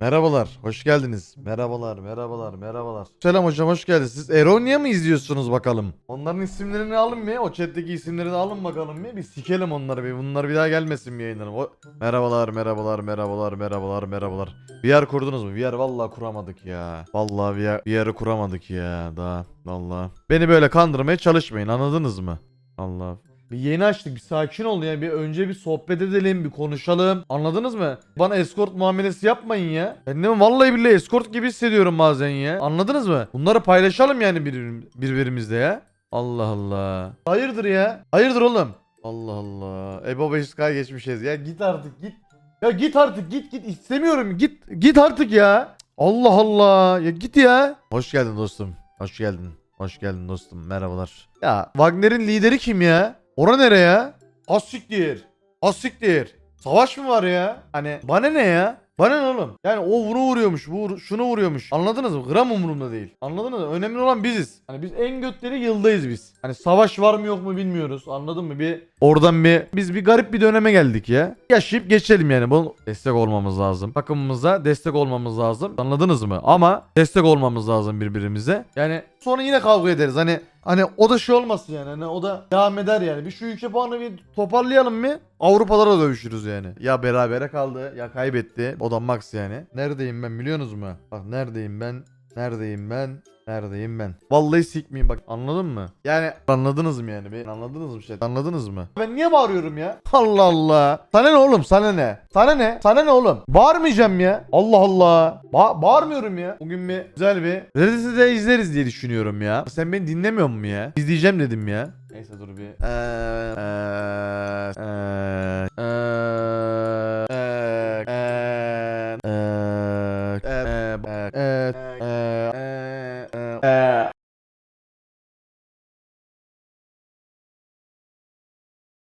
Merhabalar, hoş geldiniz. Merhabalar, merhabalar, merhabalar. Selam hocam, hoş geldiniz. Siz Eronya mı izliyorsunuz bakalım? Onların isimlerini alın mı? O chat'teki isimlerini alın bakalım mı? Bir sikelim onları bir. Bunlar bir daha gelmesin mi yayınlarım? O... Merhabalar, merhabalar, merhabalar, merhabalar, merhabalar. VR kurdunuz mu? VR vallahi kuramadık ya. Vallahi VR, VR'ı kuramadık ya daha. Vallahi. Beni böyle kandırmaya çalışmayın, anladınız mı? Allah. Bir yeni açtık bir sakin ol ya bir önce bir sohbet edelim bir konuşalım anladınız mı? Bana escort muamelesi yapmayın ya. De vallahi billahi escort gibi hissediyorum bazen ya. Anladınız mı? Bunları paylaşalım yani birbir, birbirimizle ya. Allah Allah. Hayırdır ya? Hayırdır oğlum? Allah Allah. Ebo 500k geçmişiz ya git artık git. Ya git artık git git istemiyorum git git artık ya. Allah Allah ya git ya. Hoş geldin dostum. Hoş geldin. Hoş geldin dostum. Merhabalar. Ya Wagner'in lideri kim ya? Ora nere ya? Asiktir. Asiktir. Savaş mı var ya? Hani bana ne ya? Bana ne oğlum? Yani o bunu vuruyormuş, bu şunu vuruyormuş. Anladınız mı? Gram umurumda değil. Anladınız mı? Önemli olan biziz. Hani biz en götleri yıldayız biz. Hani savaş var mı yok mu bilmiyoruz. Anladın mı? Bir oradan bir biz bir garip bir döneme geldik ya. Yaşayıp geçelim yani. Bunu destek olmamız lazım. Takımımıza destek olmamız lazım. Anladınız mı? Ama destek olmamız lazım birbirimize. Yani sonra yine kavga ederiz. Hani Hani o da şey olmasın yani. Hani o da devam eder yani. Bir şu ülke puanı bir toparlayalım mı? Avrupalara dövüşürüz yani. Ya berabere kaldı ya kaybetti. O da max yani. Neredeyim ben biliyorsunuz mu? Bak neredeyim ben? Neredeyim ben? Neredeyim ben? Vallahi sikmeyeyim bak anladın mı? Yani anladınız mı yani? Bir anladınız mı şey? Anladınız mı? Ben niye bağırıyorum ya? Allah Allah. Sana ne oğlum? Sana ne? Sana ne? Sana ne oğlum? Bağırmayacağım ya. Allah Allah. Ba- bağırmıyorum ya. Bugün bir güzel bir Reddit'i de izleriz diye düşünüyorum ya. Sen beni dinlemiyor musun ya? İzleyeceğim dedim ya. Neyse dur bir. Eee eee uh, uh, uh, uh,